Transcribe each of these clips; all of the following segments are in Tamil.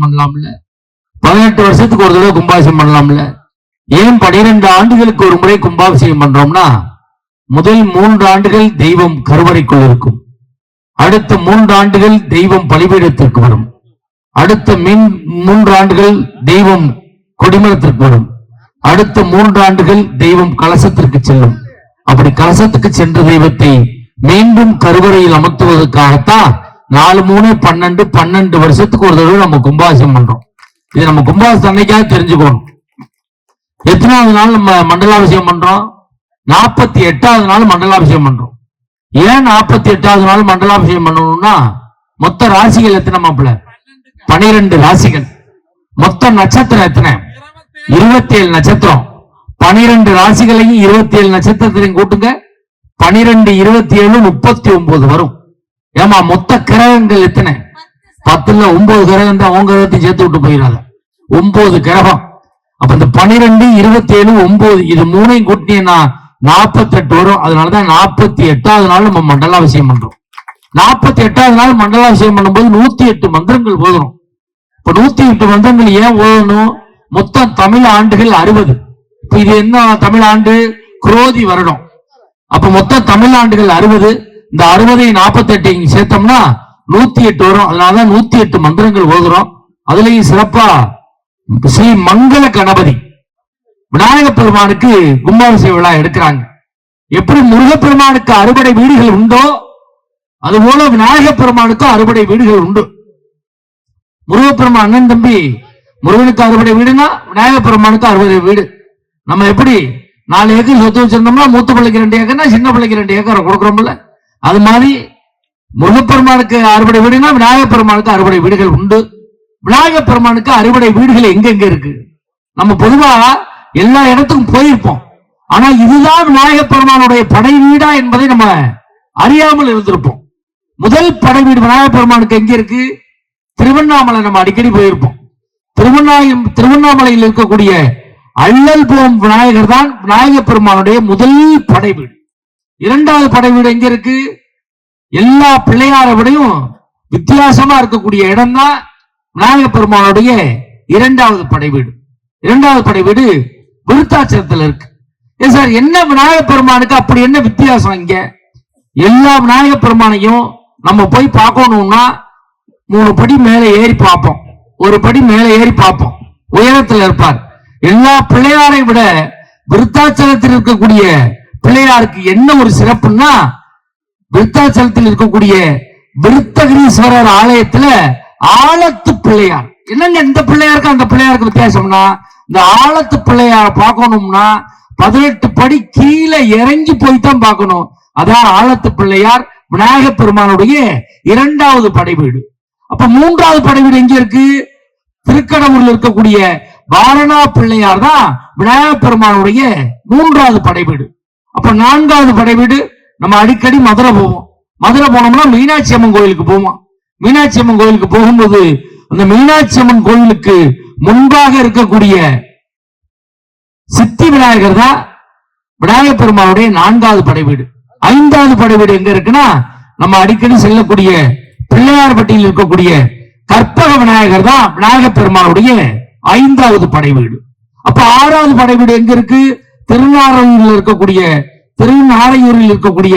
கும்பாபிஷேகம் பண்ணலாம்ல? பதினெட்டு வருஷத்துக்கு ஒரு தடவை கும்பாபிஷேகம் பண்ணலாம்ல? ஏன் பனிரெண்டு ஆண்டுகளுக்கு ஒரு முறை கும்பாபிஷேகம் பண்றோம்னா முதல் மூன்று ஆண்டுகள் தெய்வம் கருவறைக்குள் இருக்கும். அடுத்த மூன்று ஆண்டுகள் தெய்வம் பலிபீடத்திற்கு வரும். அடுத்த மின் மூன்று ஆண்டுகள் தெய்வம் கொடிமரத்திற்கு வரும். அடுத்த மூன்று ஆண்டுகள் தெய்வம் கலசத்திற்கு செல்லும். அப்படி கலசத்துக்கு சென்ற தெய்வத்தை மீண்டும் கருவறையில் அமர்த்துவதற்காகத்தான் நாலு மூணு பன்னெண்டு பன்னெண்டு வருஷத்துக்கு ஒரு தடவை நம்ம கும்பாபிஷேகம் பண்றோம். இது நம்ம கும்பாசம் அன்னைக்காக தெரிஞ்சுக்கணும். எத்தனாவது நாள் நம்ம மண்டலாபிஷேகம் பண்றோம்? நாற்பத்தி எட்டாவது நாள் மண்டலாபிஷேகம் பண்றோம். ஏன் நாற்பத்தி எட்டாவது நாள் மண்டலாபிஷேகம் பண்ணணும்னா மொத்த ராசிகள் எத்தனை மாப்பிள்ள பனிரெண்டு ராசிகள். மொத்த நட்சத்திரம் எத்தனை? இருபத்தி ஏழு நட்சத்திரம். பனிரெண்டு ராசிகளையும் இருபத்தி ஏழு நட்சத்திரத்திலையும் கூட்டுங்க. பனிரெண்டு இருபத்தி ஏழு முப்பத்தி ஒன்பது வரும். ஏமா மொத்த கிரகங்கள் எத்தனை? பத்துல ஒன்பது கிரகம் தான் உங்க கிரகத்தையும் சேர்த்து விட்டு போயிடாத. ஒன்பது கிரகம். அப்ப இந்த பனிரெண்டு இருபத்தி ஏழு ஒன்பது இது மூணையும் கூட்டினீங்கன்னா நாற்பத்தி எட்டு வரும். அதனாலதான் நாற்பத்தி எட்டாவது நாள் நம்ம மண்டலாபிஷேகம் பண்றோம். நாற்பத்தி எட்டாவது நாள் மண்டலாபிஷேகம் பண்ணும்போது நூத்தி எட்டு மந்திரங்கள் ஓதுறோம் இப்ப நூத்தி எட்டு மந்திரங்கள் ஏன் ஓதணும்? மொத்தம் தமிழ் ஆண்டுகள் அறுபது. இப்ப இது என்ன தமிழ் ஆண்டு? குரோதி வருடம். அப்ப மொத்தம் தமிழ் ஆண்டுகள் அறுபது. இந்த அறுபதை நாற்பத்தி எட்டு சேர்த்தோம்னா நூத்தி எட்டு வரும். அதனாலதான் நூத்தி எட்டு மந்திரங்கள் ஓதுறோம். அதுலயும் சிறப்பா ஸ்ரீ மங்கள கணபதி விநாயக பெருமானுக்கு கும்பாபிஷேக விழா எடுக்கிறாங்க. எப்படி முருகப்பெருமானுக்கு அறுபடை வீடுகள் உண்டோ அதுபோல விநாயக பெருமானுக்கும் அறுபடை வீடுகள் உண்டு. முருகப்பெருமான் அண்ணன் தம்பி முருகனுக்கு அறுபடை வீடுனா விநாயக பெருமானுக்கு அறுபடை வீடு. நம்ம எப்படி நாலு ஏக்கர் சொத்து வச்சிருந்தோம்னா மூத்த பிள்ளைக்கு ரெண்டு ஏக்கர்னா சின்ன பிள்ளைக்கு ரெண்டு ஏக்கரை கொடுக்குறோம்ல. அது மாதிரி முருகப்பெருமானுக்கு அறுபடை வீடுனா விநாயகப் பெருமானுக்கு அறுபடை வீடுகள் உண்டு. விநாயகப் பெருமானுக்கு அறுபடை வீடுகள் எங்கெங்க இருக்கு? நம்ம பொதுவா எல்லா இடத்துக்கும் போயிருப்போம். ஆனா இதுதான் விநாயகப் பெருமானுடைய படை வீடா என்பதை நம்ம அறியாமல் இருந்திருப்போம். முதல் படை வீடு விநாயகப் பெருமானுக்கு எங்க இருக்கு? திருவண்ணாமலை நம்ம அடிக்கடி போயிருப்போம். திருவண்ணாயம் திருவண்ணாமலையில் இருக்கக்கூடிய அள்ளல் போம் விநாயகர் தான் விநாயகப் பெருமானுடைய முதல் படை வீடு. இரண்டாவது படை வீடு எங்க இருக்கு? எல்லா பிள்ளையாரை விடையும் வித்தியாசமா இருக்கக்கூடிய இடம் தான் விநாயக பெருமானுடைய இரண்டாவது படை வீடு இரண்டாவது படை வீடு விருத்தாச்சலத்தில் இருக்கு. ஏன் சார் என்ன விநாயக பெருமானுக்கு அப்படி என்ன வித்தியாசம் இங்க? எல்லா விநாயக பெருமானையும் நம்ம போய் பார்க்கணும்னா மூணு படி மேலே ஏறி பார்ப்போம். ஒரு படி மேலே ஏறி பார்ப்போம். உயரத்தில் இருப்பார். எல்லா பிள்ளையாரை விட விருத்தாச்சலத்தில் இருக்கக்கூடிய பிள்ளையாருக்கு என்ன ஒரு சிறப்புன்னா விருத்தாச்சலத்தில் இருக்கக்கூடிய விருத்தகிரீஸ்வரர் ஆலயத்துல ஆழத்து பிள்ளையார். என்னங்க இந்த பிள்ளையாருக்கு அந்த பிள்ளையாருக்கு வித்தியாசம்னா இந்த ஆழத்து பிள்ளையார பார்க்கணும்னா பதினெட்டு படி கீழே இறங்கி போய் தான் பார்க்கணும். அதான் ஆழத்து பிள்ளையார் விநாயக பெருமானுடைய இரண்டாவது படை வீடு அப்ப மூன்றாவது படை வீடு எங்க இருக்கு? திருக்கடவுர்ல இருக்கக்கூடிய வாரணா பிள்ளையார் தான் விநாயக பெருமானுடைய மூன்றாவது படை வீடு அப்ப நான்காவது படை வீடு நம்ம அடிக்கடி மதுரை போவோம். மதுரை போனோம்னா மீனாட்சி அம்மன் கோயிலுக்கு போவோம். மீனாட்சி அம்மன் கோயிலுக்கு போகும்போது அந்த மீனாட்சி அம்மன் கோயிலுக்கு முன்பாக இருக்கக்கூடிய சித்தி விநாயகர் தான் விநாயக பெருமானுடைய நான்காவது படை வீடு. ஐந்தாவது படை வீடு எங்க இருக்குன்னா நம்ம அடிக்கடி செல்லக்கூடிய பிள்ளையார்பட்டியில் இருக்கக்கூடிய கற்பக விநாயகர் தான் விநாயக பெருமானுடைய ஐந்தாவது படை வீடு. அப்ப ஆறாவது படை வீடு எங்க இருக்கு? திருநாரையூரில் இருக்கக்கூடிய திருநாரையூரில் இருக்கக்கூடிய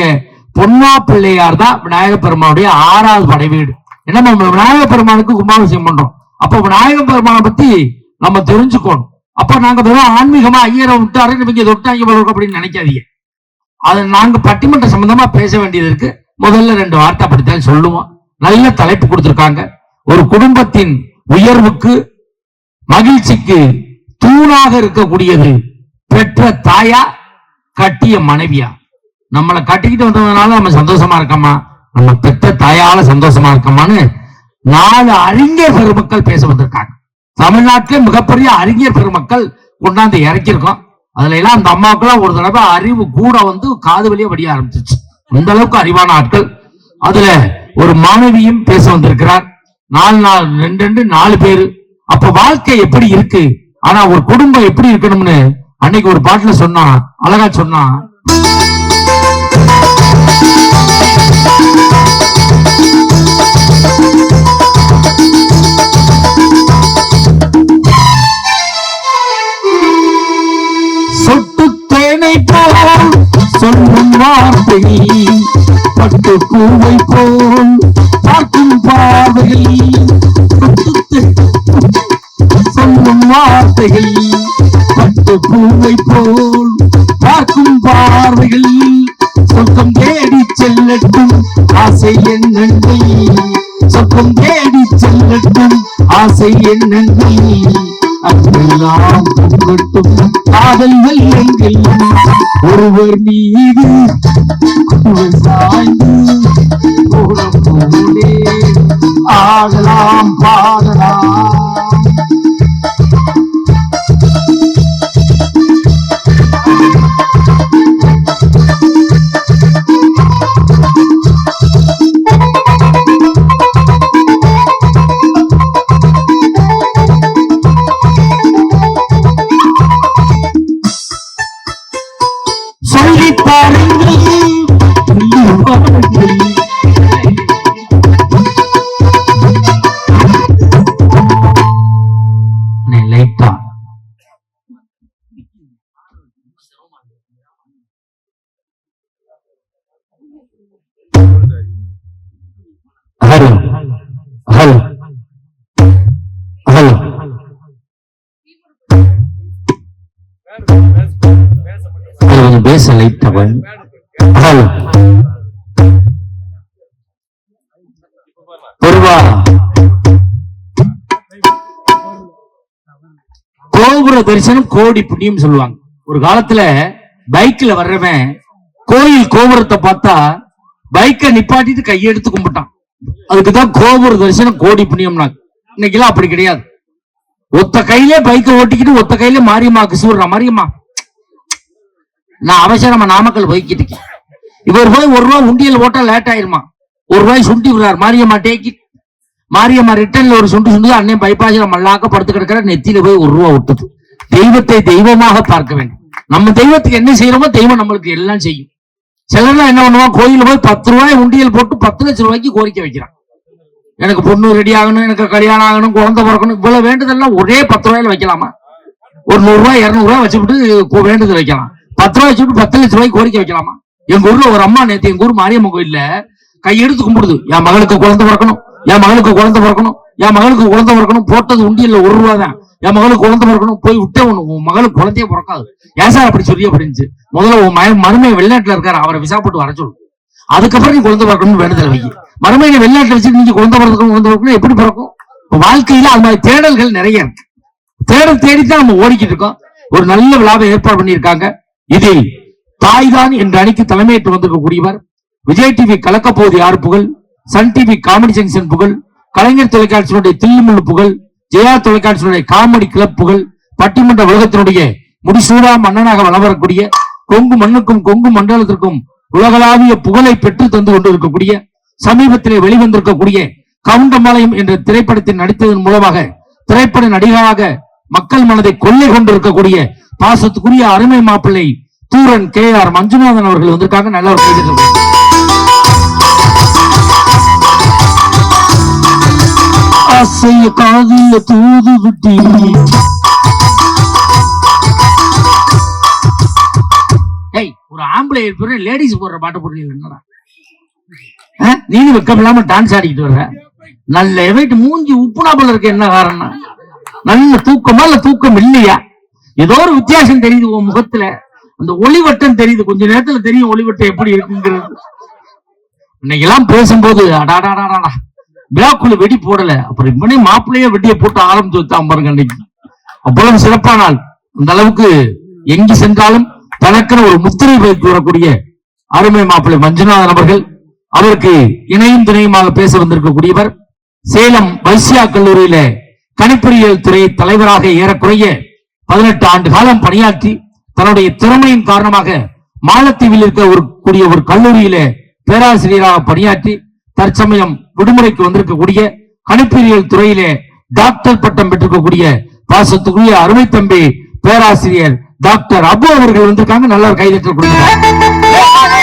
பொன்னா பிள்ளையார் தான் விநாயக பெருமானுடைய ஆறாவது படை வீடு. ஏன்னா நம்ம விநாயக பெருமானுக்கு கும்பாபிஷேகம் பண்றோம். அப்ப விநாயக பெருமானை பத்தி நம்ம தெரிஞ்சுக்கணும். அப்ப நாங்க வெறும் ஆன்மீகமா ஐயரை விட்டாரு நீங்க தொட்டாங்க அப்படின்னு நினைக்காதீங்க. அது நாங்க பட்டிமன்ற சம்பந்தமா பேச வேண்டியது இருக்கு. முதல்ல ரெண்டு வார்த்தை அப்படித்தான் சொல்லுவோம். நல்ல தலைப்பு கொடுத்திருக்காங்க. ஒரு குடும்பத்தின் உயர்வுக்கு மகிழ்ச்சிக்கு தூணாக இருக்கக்கூடியது பெற்ற தாயா கட்டிய மனைவியா? நம்மளை கட்டிக்கிட்டு வந்ததுனால நம்ம சந்தோஷமா இருக்கோமா? நம்ம பெற்ற தாயால சந்தோஷமா இருக்கோமான்னு நாலு அறிஞர் பெருமக்கள் பேச வந்திருக்காங்க. தமிழ்நாட்டிலே மிகப்பெரிய அறிஞர் பெருமக்கள் கொண்டாந்து இறக்கியிருக்கோம். அதுல எல்லாம் அந்த அம்மாக்கெல்லாம் ஒரு தடவை அறிவு கூட வந்து காது வழியே வடிய ஆரம்பிச்சிச்சு அந்த அளவுக்கு அறிவான ஆட்கள். அதுல ஒரு மாணவியும் பேச வந்திருக்கிறார். நாலு நாள் ரெண்டு ரெண்டு நாலு பேரு. அப்ப வாழ்க்கை எப்படி இருக்கு? ஆனா ஒரு குடும்பம் எப்படி இருக்கணும்னு அன்னைக்கு ஒரு பாட்டுல சொன்னான் அழகா சொன்னான் சொட்டு தேனை போல் சொல்லும் வார்த்தை பட்டு பூவை பார்க்கும் பார்வைகள் சொல்லும் வார்த்தைகள். பட்டு பூவை போல் பார்க்கும் பார்வைகள் சொர்க்கம் தேடி செல்லட்டும் ஆசை எண்ணங்கள் சொர்க்கம் தேடி செல்லட்டும் ஆசை எண்ணங்கள் அங்கெல்லாம் பொங்கட்டும் காதல் வெள்ளங்கள் ஒருவர் மீது ஒருவர் சாய்ந்து போடும் போதே சொல்லி பாருங்கள் கோபுர தரிசனம் கோடி புண்ணியம் சொல்லுவாங்க. ஒரு காலத்துல பைக்ல வர்றவன் கோயில் கோபுரத்தை பார்த்தா பைக்கை நிப்பாட்டிட்டு கையெடுத்து கும்பிட்டான். அதுக்குதான் கோபுர தரிசனம் கோடி புண்ணியம்னா இன்னைக்கெல்லாம் அப்படி கிடையாது. ஒத்த கையிலே பைக்கை ஓட்டிக்கிட்டு ஒத்த கையில மாரியம்மாக்கு சூடுறான் மாரியம்மா. நான் அவசரமா நாமக்கல் போய்கிட்டு இருக்கேன். இவர் போய் ஒரு ரூபா உண்டியல் போட்டா லேட் ஆயிருமா? ஒரு ரூபாய் சுண்டி விடுறார். மாரியம்மா டேக்கி மாரியம்மா ரிட்டர்ன்ல ஒரு சுண்டு சுண்டு அண்ணன் பைப்பாசில மல்லாக்க படுத்து கிடக்கிற நெத்தியில போய் ஒரு ரூபா விட்டுது தெய்வத்தை தெய்வமாக பார்க்க வேண்டும். நம்ம தெய்வத்துக்கு என்ன செய்யறோமோ தெய்வம் நம்மளுக்கு எல்லாம் செய்யும். சிலர்லாம் என்ன பண்ணுவான் கோயில போய் பத்து ரூபாய் உண்டியல் போட்டு பத்து லட்சம் ரூபாய்க்கு கோரிக்கை வைக்கிறான். எனக்கு பொண்ணு ரெடி ஆகணும் எனக்கு கல்யாணம் ஆகணும் குழந்தை பிறக்கணும் இவ்வளவு வேண்டுதெல்லாம் ஒரே பத்து ரூபாயில வைக்கலாமா? ஒரு நூறு ரூபாய் இருநூறு ரூபாய் வச்சுக்கிட்டு வேண்டுதல் வைக்கலாம். பத்து ரூபாய் வச்சுட்டு பத்து லட்ச ரூபாய்க்கு கோரிக்கை வைக்கலாமா? எங்க ஊர்ல ஒரு அம்மா நேத்து எங்க ஊர் மாரியம்மன் கோயில்ல கையெடுத்து கும்பிடுது. என் மகளுக்கு குழந்தை பிறக்கணும். என் மகளுக்கு குழந்தை பிறக்கணும். என் மகளுக்கு குழந்தை பிறக்கணும். போட்டது உண்டியல்ல ஒரு ரூபா தான். என் மகளுக்கு குழந்தை பிறக்கணும். போய் விட்டே ஒண்ணு. உன் மகளுக்கு குழந்தையே பிறக்காது. ஏன் சார் அப்படி சொல்லி அப்படின்ச்சு முதல்ல உன் மய மருமையை வெளிநாட்டுல இருக்காரு. அவரை விசா போட்டு வர சொல்லு. அதுக்கப்புறம் நீ குழந்தை பிறக்கணும்னு வேண்டுதல் வைக்க மருமையை வெளிநாட்டுல வச்சு நீங்க குழந்தை பிறக்கணும் குழந்தை பிறக்கணும் எப்படி பிறக்கும்? வாழ்க்கையில அது மாதிரி தேடல்கள் நிறைய இருக்கு. தேடல் தேடித்தான் நம்ம ஓடிக்கிட்டு இருக்கோம். ஒரு நல்ல விழாவை ஏற்பாடு பண்ணியிருக்காங்க. இதில் தாய்தான் என்ற அணிக்கு தலைமையேற்று வந்திருக்கக்கூடியவர் விஜய் டிவி கலக்க யார் புகழ்? சன் டிவி காமெடி ஜங்ஷன் புகழ் கலைஞர் தொலைக்காட்சியினுடைய தில்லுமுள்ளு புகழ் ஜெயா தொலைக்காட்சியினுடைய காமெடி கிளப் புகழ் பட்டிமன்ற உலகத்தினுடைய முடிசூடா மன்னனாக வலம் வரக்கூடிய கொங்கு மண்ணுக்கும் கொங்கு மண்டலத்திற்கும் உலகளாவிய புகழை பெற்று தந்து கொண்டிருக்கக்கூடிய சமீபத்திலே வெளிவந்திருக்கக்கூடிய கவுண்டம்பாளையம் என்ற திரைப்படத்தில் நடித்ததன் மூலமாக திரைப்பட நடிகராக மக்கள் மனதை கொள்ளை கொண்டிருக்கக்கூடிய பாசத்துக்குரிய அருமை மாப்பிள்ளை தூரன் கே ஆர் மஞ்சுநாதன் அவர்கள் வந்திருக்காங்க. நல்ல ஒரு கைது ஆசைய தூது விட்டி. ஏய் ஒரு ஆம்பளை பேரு லேடிஸ் போடுற பாட்டு போடுறீங்க என்னடா? ஆ? வெக்கம் இல்லாம டான்ஸ் ஆடிக்கிட்டு வர்ற? நல்ல எவைட்டு மூஞ்சி உப்புனா போல இருக்க என்ன காரணம்? நல்ல தூக்கமா இல்ல தூக்கம் இல்லையா? ஏதோ ஒரு வித்தியாசம் தெரியுது உன் முகத்துல. அந்த ஒளிவட்டம் தெரியுது. கொஞ்ச நேரத்துல தெரியும் ஒளிவட்டம் எப்படி இருக்குங்கிறது. இன்னைக்கு எல்லாம் பேசும்போது அடாடாடாடா விழாக்குள்ள வெடி போடல. அப்புறம் இப்படி மாப்பிள்ளைய வெடியை போட்டு ஆரம்பிச்சு வச்சான் பாருங்க அன்னைக்கு. அவ்வளவு சிறப்பான நாள். அந்த அளவுக்கு எங்கு சென்றாலும் தனக்குன்னு ஒரு முத்திரை வைத்து வரக்கூடிய அருமை மாப்பிள்ளை மஞ்சுநாதன் அவர்கள் அவருக்கு இணையும் துணையுமாக பேச வந்திருக்கக்கூடியவர் சேலம் வைசியா கல்லூரியில கணிப்பொறியியல் துறை தலைவராக ஏறக்குறைய பதினெட்டு ஆண்டு காலம் பணியாற்றி தன்னுடைய திறமையின் காரணமாக மாலத்தீவில் இருக்க ஒரு கூடிய ஒரு கல்லூரியில பேராசிரியராக பணியாற்றி தற்சமயம் விடுமுறைக்கு வந்திருக்கக்கூடிய கணிப்பொறியியல் துறையிலே டாக்டர் பட்டம் பெற்றிருக்கக்கூடிய பாசத்துக்குரிய அருமை தம்பி பேராசிரியர் டாக்டர் அபு அவர்கள் வந்திருக்காங்க. நல்ல ஒரு கைதட்டல் கொடுங்க.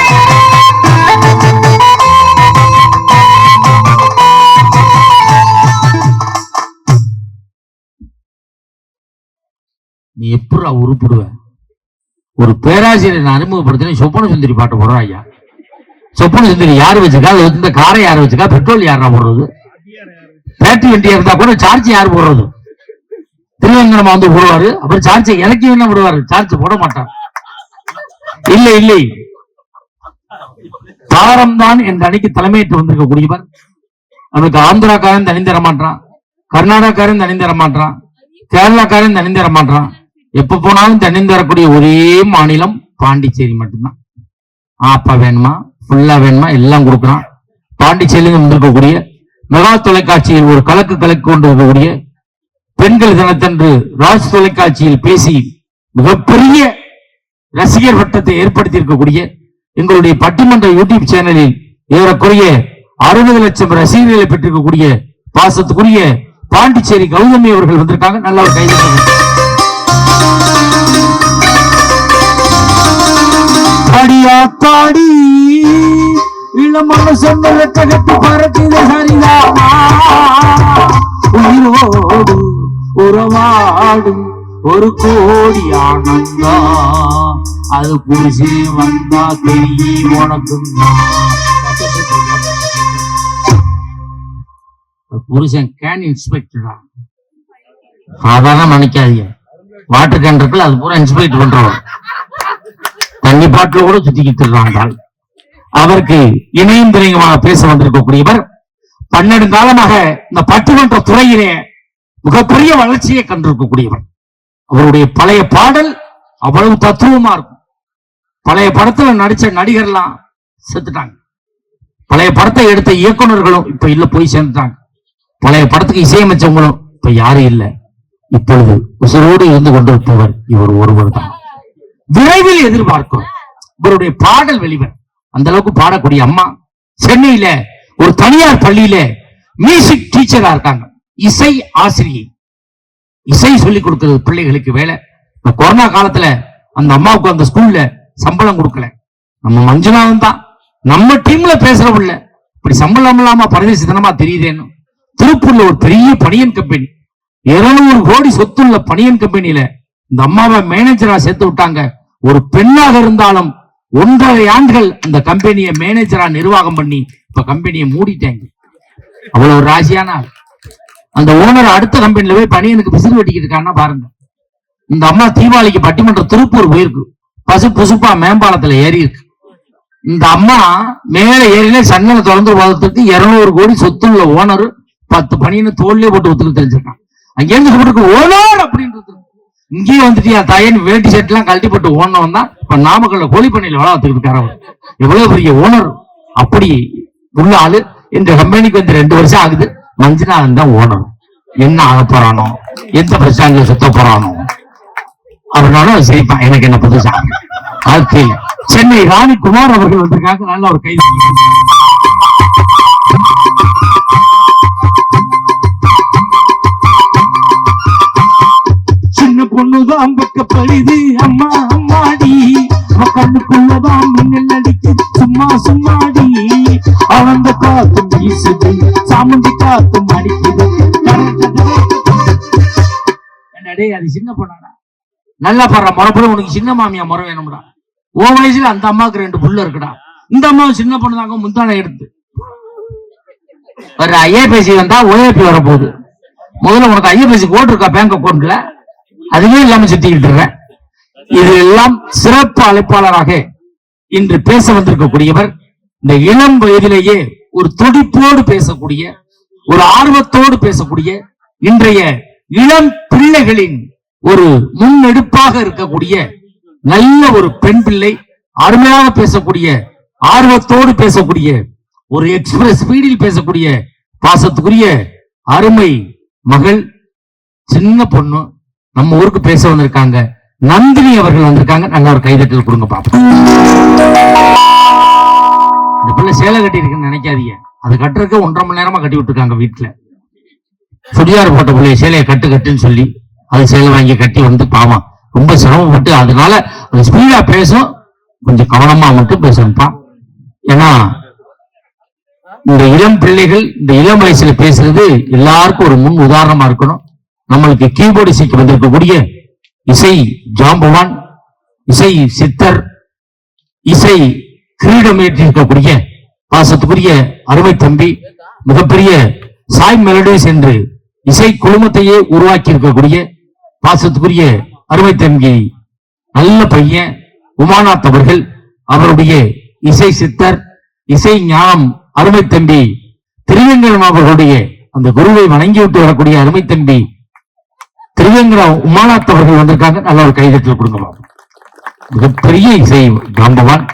நீ எப்படா உருப்பிடுவேன் ஒரு பேராசிரியர் அறிமுகப்படுத்தின சொப்பன சுந்தரி பாட்டு போடுறோம் ஐயா. சொப்பன சுந்தரி யார் வச்சுக்கா அது இந்த காரை யார் வச்சுக்கா பெட்ரோல் யாரா போடுறது? பேட்டரி வண்டி இருந்தா கூட சார்ஜ் யார் போடுறது? திருவங்கனமா வந்து போடுவாரு. அப்புறம் சார்ஜ் இறக்கி என்ன விடுவாரு சார்ஜ் போட மாட்டார். இல்லை இல்லை. தாரம்தான் என்ற அணிக்கு தலைமையேற்று வந்திருக்கக்கூடியவர். நமக்கு ஆந்திராக்காரன் தனி தர மாட்டான் கர்நாடகாக்காரன் தனி தர மாட்டான் கேரளாக்காரன் தனி தர மாட்டான் எப்ப போனாலும் தனி தரக்கூடிய ஒரே மாநிலம் பாண்டிச்சேரி மட்டும்தான். ஆப்பா வேணுமா? ஃபுல்லா வேணுமா? எல்லாம் கொடுக்குறான். பாண்டிச்சேரியிலிருந்து வந்திருக்கக்கூடிய மெகா தொலைக்காட்சியில் ஒரு கலக்கு கலக்கு கொண்டு இருக்கக்கூடிய பெண்கள் தினத்தன்று ராஜ் தொலைக்காட்சியில் பேசி மிகப்பெரிய ரசிகர் வட்டத்தை ஏற்படுத்தி இருக்கக்கூடிய எங்களுடைய பட்டிமன்ற யூடியூப் சேனலில் ஏறக்குறைய அறுபது லட்சம் ரசிகர்களை பெற்றிருக்கக்கூடிய பாசத்துக்குரிய பாண்டிச்சேரி கௌதமி அவர்கள் வந்திருக்காங்க. நல்ல ஒரு கைது அடியாத்தாடி இளமான சொன்ன கட்டி பறக்குது சரிதாமா உயிரோடு உறவாடும் ஒரு கோடி ஆனந்தா. அது புரிசே வந்தா தெரியும் உனக்கும் புருஷன் கேன் இன்ஸ்பெக்டரா அதான் நினைக்காதீங்க வாட்டர் கேன் இருக்குல்ல அது பூரா இன்ஸ்பெக்ட் பண்றோம். தண்ணி பாட்டில் கூட சுத்திக்கிட்டு இருக்காங்க அவருக்கு இணையும் திரையமாக பேச வந்திருக்கக்கூடியவர் பன்னெண்டு காலமாக இந்த பட்டுமன்ற துறையிலே மிகப்பெரிய வளர்ச்சியை கண்டிருக்கக்கூடியவர். அவருடைய பழைய பாடல் அவ்வளவு தத்துவமா இருக்கும். பழைய படத்துல நடிச்ச நடிகர்லாம் செத்துட்டாங்க. பழைய படத்தை எடுத்த இயக்குனர்களும் இப்ப இல்ல போய் சேர்ந்துட்டாங்க. பழைய படத்துக்கு இசையமைச்சவங்களும் இப்ப யாரும் இல்லை. இப்பொழுது உசுரோடு இருந்து கொண்டிருப்பவர் இவர் ஒருவர் தான் விரைவில் எதிர்பார்க்கிறோம் இவருடைய பாடல் வெளிவர் அந்த அளவுக்கு பாடக்கூடிய அம்மா சென்னையில ஒரு தனியார் பள்ளியில மியூசிக் டீச்சரா இருக்காங்க. இசை ஆசிரியை. இசை சொல்லிக் கொடுக்கிறது பிள்ளைகளுக்கு வேலை. இந்த கொரோனா காலத்துல அந்த அம்மாவுக்கு அந்த ஸ்கூல்ல சம்பளம் கொடுக்கல. நம்ம மஞ்சுநாதன் தான். நம்ம டீம்ல பேசுறவில்ல இப்படி சம்பளம் இல்லாம பரதேசித்தனமா தெரியுதேன்னு. திருப்பூர்ல ஒரு பெரிய பனியன் கம்பெனி இருநூறு கோடி சொத்துள்ள பனியன் கம்பெனியில இந்த அம்மாவை மேனேஜரா சேர்த்து விட்டாங்க. ஒரு பெண்ணாக இருந்தாலும் ஒன்றரை ஆண்டுகள் அந்த கம்பெனியை மேனேஜரா நிர்வாகம் பண்ணி இப்ப கம்பெனியை மூடிட்டாங்க. அவ்வளவு ஒரு ராசியான ஆள். அந்த ஓனர் அடுத்த கம்பெனில போய் பணியனுக்கு பிசிறு வெட்டிக்கிட்டு இருக்கான்னா பாருங்க. இந்த அம்மா தீபாவளிக்கு பட்டிமன்றம் திருப்பூர் போயிருக்கு. பசு புசுப்பா மேம்பாலத்துல ஏறி இருக்கு இந்த அம்மா மேல ஏறில சன்னனை திறந்து போகிறதுக்கு இருநூறு கோடி சொத்துள்ள ஓனர் பத்து பனியனு தோல்லே போட்டு ஒத்துக்க தெரிஞ்சிருக்கான். அங்கேருந்து கூப்பிட்டு ஓனர் அப்படின்றது. இங்கேயும் என் தாயன் வேட்டி ஷர்ட் எல்லாம் கழட்டி போட்டு ஓனவன் தான் இப்ப நாமக்கல்ல கோழி பண்ணையில வேலை பார்த்துக்கிட்டு இருக்காரு அவர். எவ்வளவு பெரிய ஓனர் அப்படி உள்ள ஆளு. இந்த கம்பெனிக்கு வந்து ரெண்டு வருஷம் ஆகுது. மஞ்சுநாதன் தான் ஓனர் என்ன ஆக போறானோ எந்த பிரச்சனை சுத்த போறானோ அவனால சிரிப்பான். எனக்கு என்ன புதுசா? அது சென்னை ராணி குமார் அவர்கள் வந்திருக்காங்க. நல்ல ஒரு கைது சின்ன அம்புக்கு பக்கப்படுது அம்மா அம்மாடி. அவன் கண்ணுக்குள்ளதான் மின்னல் அடிக்கு சும்மா சும்மாடி. அவந்த காத்தும் வீசுது சாமுண்டி காத்தும் அடிக்குது என்னடே அது சின்ன பொண்ணாடா? நல்லா பாடுற முறப்பட உனக்கு சின்ன மாமியா முறை வேணும்டா. ஓ வயசுல அந்த அம்மாவுக்கு ரெண்டு புள்ள இருக்குடா. இந்த அம்மாவும் சின்ன பொண்ணு தாங்க முந்தானை எடுத்து. ஒரு ஐஏபிசி வந்தா ஓஏபி வரப்போகுது. முதல்ல உனக்கு ஐஏபிசி கோட் இருக்கா பேங்க் அக்கௌண்ட்ல அதுவே இல்லாம சுத்திக்கிட்டு இருக்கேன். இது எல்லாம் சிறப்பு அழைப்பாளராக இன்று பேச வந்திருக்கக்கூடியவர் இந்த இளம் வயதிலேயே ஒரு துடிப்போடு பேசக்கூடிய ஒரு ஆர்வத்தோடு பேசக்கூடிய இன்றைய இளம் பிள்ளைகளின் ஒரு முன்னெடுப்பாக இருக்கக்கூடிய நல்ல ஒரு பெண் பிள்ளை அருமையாக பேசக்கூடிய ஆர்வத்தோடு பேசக்கூடிய ஒரு எக்ஸ்பிரஸ் ஸ்பீடில் பேசக்கூடிய பாசத்துக்குரிய அருமை மகள் சின்ன பொண்ணு நம்ம ஊருக்கு பேச வந்திருக்காங்க நந்தினி அவர்கள் வந்திருக்காங்க. நல்ல ஒரு கைதட்டல் கொடுங்க பாப்போம். இந்த பிள்ளை சேலை கட்டி இருக்குன்னு நினைக்காதீங்க. அது கட்டுறதுக்கு ஒன்றரை மணி நேரமா கட்டி விட்டுருக்காங்க வீட்டுல சுடியார் போட்ட பிள்ளைய சேலையை கட்டு கட்டுன்னு சொல்லி அது சேலை வாங்கி கட்டி வந்து பாவம். ரொம்ப சிரமப்பட்டு அதனால அது ஸ்பீடா பேசும். கொஞ்சம் கவனமா மட்டும் பேசணும்ப்பா ஏன்னா இந்த இளம் பிள்ளைகள் இந்த இளம் வயசுல பேசுறது எல்லாருக்கும் ஒரு முன் உதாரணமா இருக்கணும். நம்மளுக்கு கீபோர்டு இசைக்கு வந்திருக்கக்கூடிய இசை ஜாம்பவான் இசை சித்தர் இசை கிரீடம் ஏற்றிருக்கக்கூடிய பாசத்துக்குரிய அருமை தம்பி மிகப்பெரிய சாய் மெலடிஸ் என்று இசை குழுமத்தையே உருவாக்கி இருக்கக்கூடிய பாசத்துக்குரிய அருமை தம்பி நல்ல பையன் உமாநாத் அவர்கள் அவருடைய இசை சித்தர் இசை ஞானம் அருமை தம்பி திருவேங்கடம் அவர்களுடைய அந்த குருவை வணங்கிவிட்டு வரக்கூடிய அருமை தம்பி திருவேங்கடம் உமாநாத் அவர்கள் வந்திருக்காங்க. நல்ல ஒரு கைதத்தில் கொடுங்க மிகப்பெரிய இசை காம்பவான்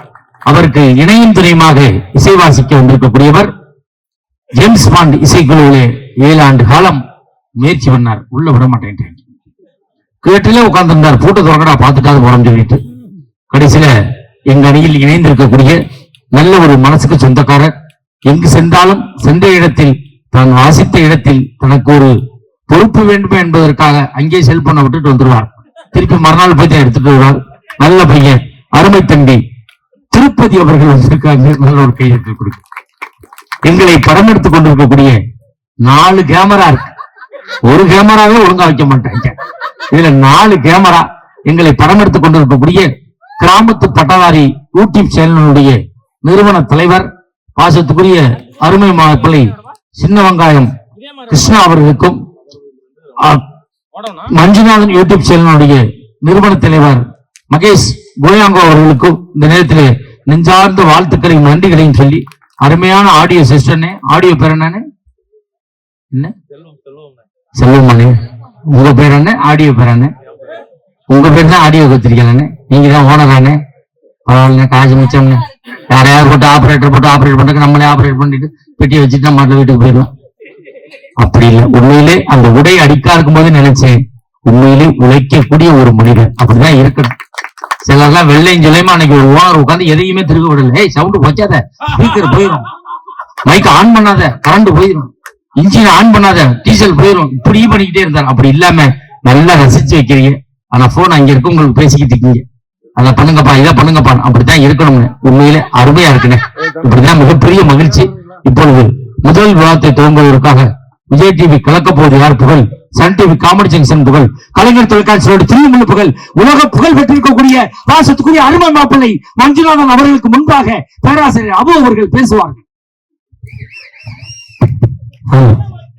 அவருக்கு இணையும் துணையுமாக இசை வாசிக்க வந்திருக்கக்கூடியவர் ஜேம்ஸ் பாண்ட் இசைக்குழுவிலே ஏழு ஆண்டு காலம் முயற்சி பண்ணார். உள்ள விட மாட்டேன் கேட்டிலே உட்கார்ந்திருந்தார். பூட்ட தொடங்கடா பார்த்துட்டாது போறோம்னு சொல்லிட்டு. கடைசியில எங்க அணியில் இணைந்திருக்கக்கூடிய நல்ல ஒரு மனசுக்கு சொந்தக்காரர். எங்கு சென்றாலும் சென்ற இடத்தில் தான் வாசித்த இடத்தில் தனக்கு ஒரு பொறுப்பு வேண்டும் என்பதற்காக அங்கே செல்போனை விட்டுட்டு வந்துருவார். திருப்பி மறுநாள் போய் எடுத்துட்டு வருவார். நல்ல பையன் அருமை தம்பி. திருப்பதி அவர்கள் வந்திருக்காங்க. நல்ல ஒரு கையெழுத்து கொடுக்க எங்களை படம் எடுத்துக் கொண்டிருக்கக்கூடிய நாலு கேமரா இருக்கு. ஒரு கேமராவே ஒழுங்கா வைக்க மாட்டாங்க. இதுல நாலு கேமரா எங்களை படம் எடுத்துக் கொண்டிருக்கக்கூடிய கிராமத்து பட்டதாரி யூடியூப் சேனலுடைய நிறுவன தலைவர் பாசத்துக்குரிய அருமை மாப்பிள்ளை சின்ன வெங்காயம் கிருஷ்ணா அவர்களுக்கும் மஞ்சுநாதன் யூடியூப் சேனலுடைய நிறுவன தலைவர் மகேஷ் கோயாங்கோ அவர்களுக்கும் இந்த நேரத்தில் நெஞ்சார்ந்த வாழ்த்துக்களையும் நன்றிகளையும் சொல்லி அருமையான ஆடியோ சிஸ்டர்னே ஆடியோ பேர் என்னன்னு என்ன? செல்வமணி. உங்க பேர் என்ன? ஆடியோ பேர் என்ன? உங்க பேர் தான் ஆடியோ கத்திரிக்கலன்னு நீங்க தான் ஓனரானே பரவாயில்ல காசு மிச்சம்னு யாரையாவது போட்டு ஆபரேட்டர் போட்டு ஆபரேட் பண்றதுக்கு நம்மளே ஆபரேட் பண்ணிட்டு பெட்டியை வச்சுட்டு நம்ம வீட்டுக்கு போயிடலாம் அப்படி இல்லை. உண்மையிலே அந்த உடை அடிக்கா இருக்கும்போது நினைச்சேன் உண்மையிலே உழைக்கக்கூடிய ஒரு மனிதன். அப்படிதான் இருக்கணும். சிலர்லாம் வெள்ளையும் சொல்லியுமா அன்னைக்கு ஒரு ஓனர் உட்காந்து எதையுமே திருக்க விடல. ஏய் சவுண்ட் வச்சாத. ஸ்பீக்கர் போயிடும் மைக் ஆன் பண்ணாத. கரண்ட் போயிடும் இன்ஜின் ஆன் பண்ணாத. டீசல் போயிடும் இப்படி பண்ணிக்கிட்டே இருந்தார். அப்படி இல்லாம நல்லா ரசிச்சு வைக்கிறீங்க. ஆனா போன் அங்க இருக்கு உங்களுக்கு பேசிக்கிட்டு இருக்கீங்க. அதை பண்ணுங்கப்பா இதை பண்ணுங்கப்பா. அப்படித்தான் இருக்கணும்னு உண்மையிலே அருமையா இருக்குன்னு இப்படிதான் மிகப்பெரிய மகிழ்ச்சி. இப்பொழுது முதல் விவாதத்தை துவங்குவதற்காக விஜய் டிவி கலக்க போவது யார் புகழ்? சன் டிவி காமெடி ஜங்ஷன் புகழ். கலைஞர் தொலைக்காட்சியோட திருமண புகழ். உலக புகழ் பெற்றிருக்கக்கூடிய வாசத்துக்குரிய அருமை மாப்பிள்ளை மஞ்சுநாதன் அவர்களுக்கு முன்பாக பேராசிரியர் அபு அவர்கள் பேசுவார்கள்.